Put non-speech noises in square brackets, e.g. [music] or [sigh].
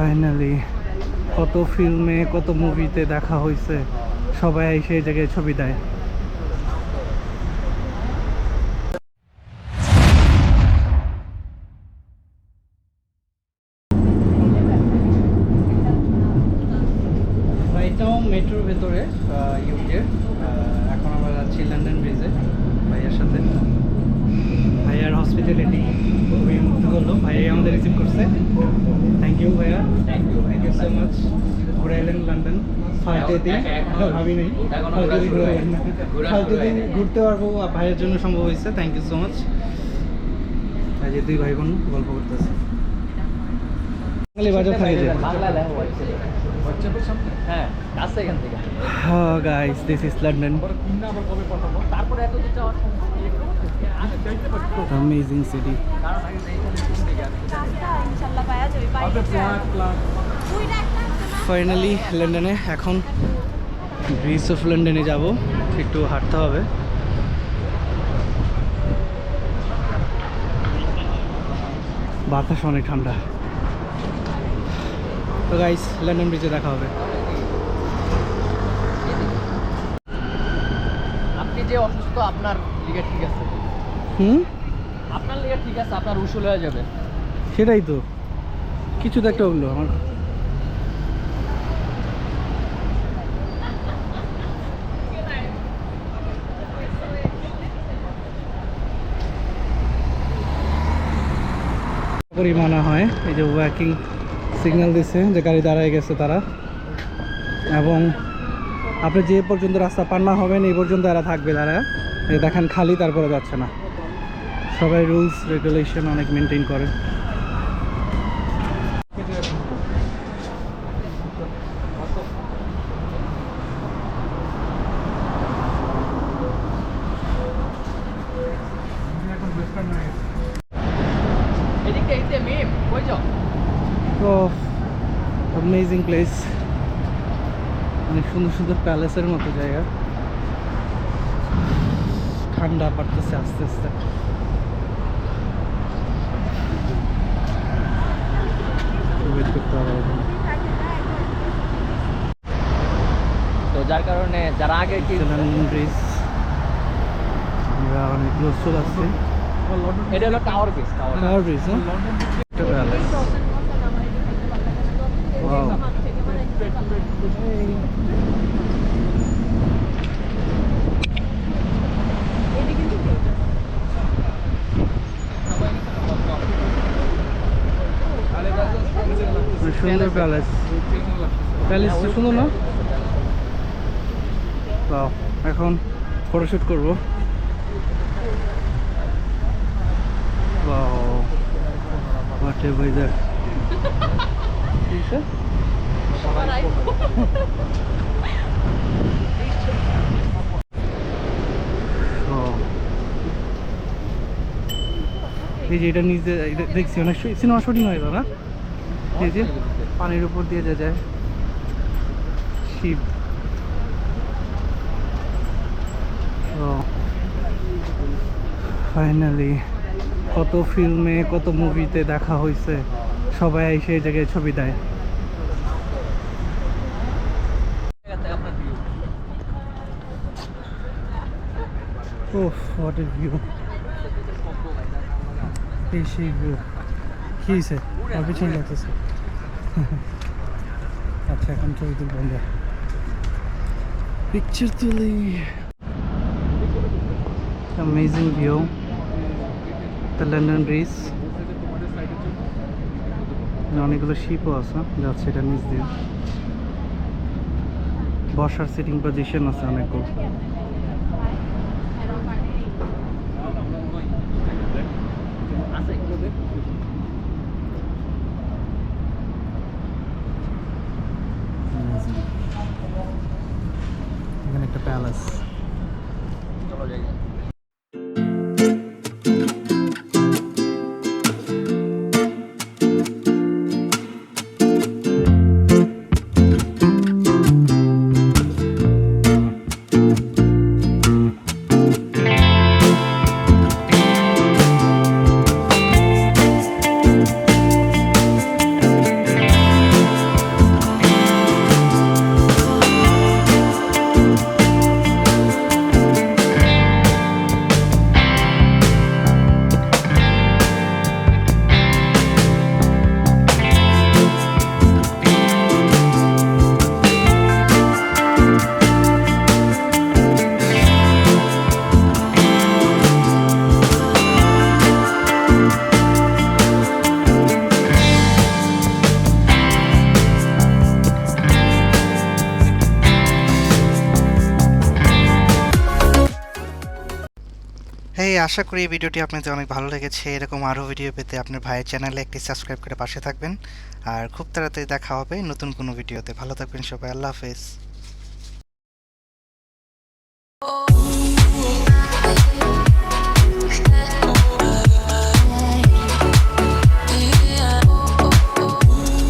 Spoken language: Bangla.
ফাইনালি কত ফিল্মে কত মুভিতে দেখা হয়েছে সবাই সেই জায়গায় ছবি দেয়। ভাবি নাই। এলেন ফার্স্ট ডে ঘুরতে পারব ভাইয়ের জন্য সম্ভব হয়েছে থ্যাংক ইউ সো মাচ আজ দুই ভাই বোন গল্প করতেছে। বাঙালি বাজার থাকে যে। হ্যাঁ হ্যাঁ guys this is London amazing city ইনশাল্লাহ পাওয়া যাবে ফাইনালি লন্ডনে এখন ব্রিজ অফ লন্ডনে যাব। একটু হাঁটতে হবে। বাতাস অনেক ঠান্ডা। তো গাইস লন্ডন ব্রিজে দেখা হবে। আপনি যে অসুস্থ আপনার লিগে ঠিক আছে। হুম? আপনার লিগে ঠিক আছে আপনার উসুল হয়ে যাবে। সেটাই তো। কিছু তো একটা হলো আমার পরিমাণে হয়। এই যে ওয়াকিং সিগন্যাল দিছে যে গাড়ি দাঁড়ায় গেছে তারা। এবং আপনি যে পর্যন্ত রাস্তা পার না হবেন, এই পর্যন্ত এরা থাকবে তারা। দেখেন খালি, তারপরে যাচ্ছে না। সবাই রুলস রেগুলেশন অনেক মেনটেন করে। তো অ্যামেজিং প্লেস অনেক সুন্দর সুন্দর প্যালেসের মতো জায়গা। ঠান্ডা পড়তেছে আস্তে আস্তে। তো যার কারণে যারা আগে ব্রিজ আমরা অনেক ক্লোজ চলে আসছি এটা হলো টাওয়ার বেস টাওয়ার ব্রিজ হ্যাঁ. সুন্দর প্যালেস প্যালেস সুন্দর না? এখন ফটোশুট করব। Wow, what a weather. [laughs] এই যে এটা নিজে দেখছি অনেক সিনেমা শুটিং হয় না? এই যে পানির উপর দিয়ে যা যায়। শিব। ফাইনালি কত ফিল্মে কত মুভিতে দেখা হয়েছে সবাই এসে এই জায়গায় ছবি দেয়। ওহ হোয়াট এ ভিউ এই সেই ভিউ কি হয়েছে আর পিছনে লাগতেছে। [laughs] আচ্ছা এখন ছবি তুলব আমরা। পিকচার তুলি। Amazing view the London bridge অনেকগুলো শিপও আছে, যাচ্ছে এটা নিচ দিয়ে। বসার সিটিং পজিশন আছে অনেকগুলো আছে Amazing. এখানে একটা প্যালেস এই আশা করি এই ভিডিওটি আপনাদের অনেক ভালো লেগেছে। এরকম আরও ভিডিও পেতে আপনার ভাইয়ের চ্যানেলে একটি সাবস্ক্রাইব করে পাশে থাকবেন। আর খুব তাড়াতাড়ি দেখা হবে নতুন কোনো ভিডিওতে। ভালো থাকবেন সবাই। আল্লাহ হাফেজ।